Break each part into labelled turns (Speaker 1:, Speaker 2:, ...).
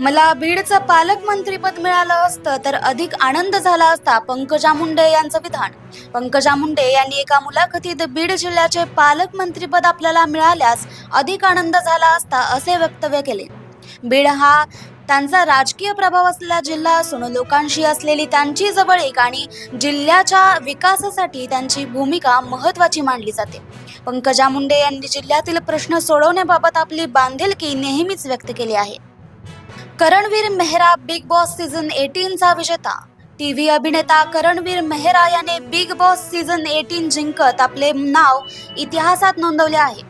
Speaker 1: मला बीडचं पालकमंत्रीपद मिळालं असतं तर अधिक आनंद झाला असता पंकजा मुंडे यांचं विधान. पंकजा मुंडे यांनी एका मुलाखतीत बीड जिल्ह्याचे पालकमंत्रीपद आपल्याला मिळाल्यास अधिक आनंद झाला असता असे वक्तव्य केले. बीड हा त्यांचा राजकीय प्रभाव असलेला जिल्हा असून लोकांशी असलेली त्यांची जवळीक आणि जिल्ह्याच्या विकासासाठी त्यांची भूमिका महत्वाची मानली जाते. पंकजा मुंडे यांनी जिल्ह्यातील प्रश्न सोडवण्याबाबत आपली बांधिलकी नेहमीच व्यक्त केली आहे. Karanveer Mehra Bigg Boss season एटीनचा विजेता. टी व्ही अभिनेता करणवीर मेहरा याने बिग बॉस सीझन 18 जिंकत आपले नाव इतिहासात नोंदवले आहे.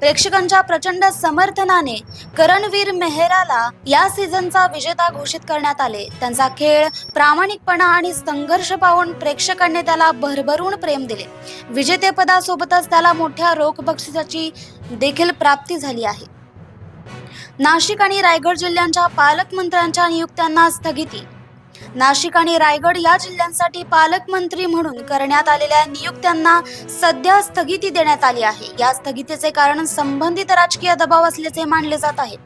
Speaker 1: प्रेक्षकांच्या प्रचंड समर्थनाने करणवीर मेहराला या सीझनचा विजेता घोषित करण्यात आले. त्यांचा खेळ प्रामाणिकपणा आणि संघर्ष पाहून प्रेक्षकांनी त्याला भरभरून प्रेम दिले. विजेतेपदासोबतच त्याला मोठ्या रोख बक्षिसाची देखील प्राप्ती झाली आहे. नाशिक आणि रायगड जिल्ह्यांच्या पालकमंत्र्यांच्या नियुक्त्यांना स्थगिती. नाशिक आणि रायगड या जिल्ह्यांसाठी पालकमंत्री म्हणून करण्यात आलेल्या नियुक्त्यांना सध्या स्थगिती देण्यात आली आहे. या स्थगितीचे कारण संबंधित राजकीय दबाव असल्याचे मानले जात आहे.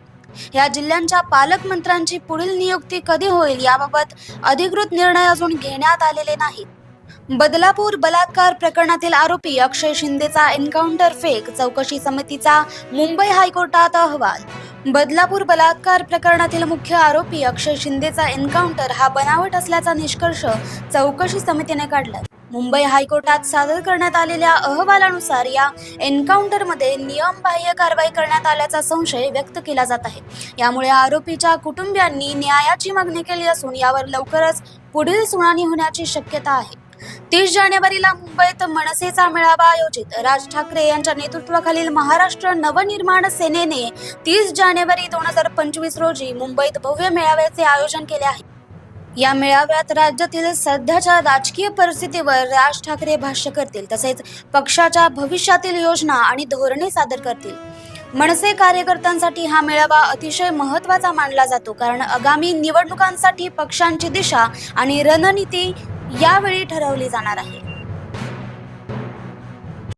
Speaker 1: या जिल्ह्यांच्या पालकमंत्र्यांची पुढील नियुक्ती कधी होईल याबाबत अधिकृत निर्णय अजून घेण्यात आलेले नाहीत. बदलापूर बलात्कार प्रकरणातील आरोपी अक्षय शिंदेचा एन्काउंटर फेक चौकशी समितीचा मुंबई हायकोर्टात अहवाल. बदलापूर बलात्कार प्रकरणातील मुख्य आरोपी अक्षय शिंदेचा एन्काउंटर हा बनावट असल्याचा निष्कर्ष चौकशी समितीने काढला. मुंबई हायकोर्टात सादर करण्यात आलेल्या अहवालानुसार या एन्काउंटरमध्ये नियमबाह्य कारवाई करण्यात आल्याचा संशय व्यक्त केला जात आहे. यामुळे आरोपीच्या कुटुंबियांनी न्यायाची मागणी केली असून यावर लवकरच पुढील सुनावणी होण्याची शक्यता आहे. तीस जानेवारीला मुंबईत मनसेचा मेळावा आयोजित. राज ठाकरे यांच्या नेतृत्वाखालील महाराष्ट्र नवनिर्माण सेनेने तीस जानेवारी दोन हजार पंचवीस रोजी मुंबईत भव्य मेळाव्याचे आयोजन केले आहे. या मेळाव्यात राज्यातील सध्याच्या राजकीय परिस्थितीवर राज ठाकरे भाष्य करतील तसेच पक्षाच्या भविष्यातील योजना आणि धोरणे सादर करतील. मनसे कार्यकर्त्यांसाठी हा मेळावा अतिशय महत्त्वाचा मानला जातो कारण आगामी निवडणुकांसाठी पक्षांची दिशा आणि रणनीती यावेळी ठरवली जाणार आहे.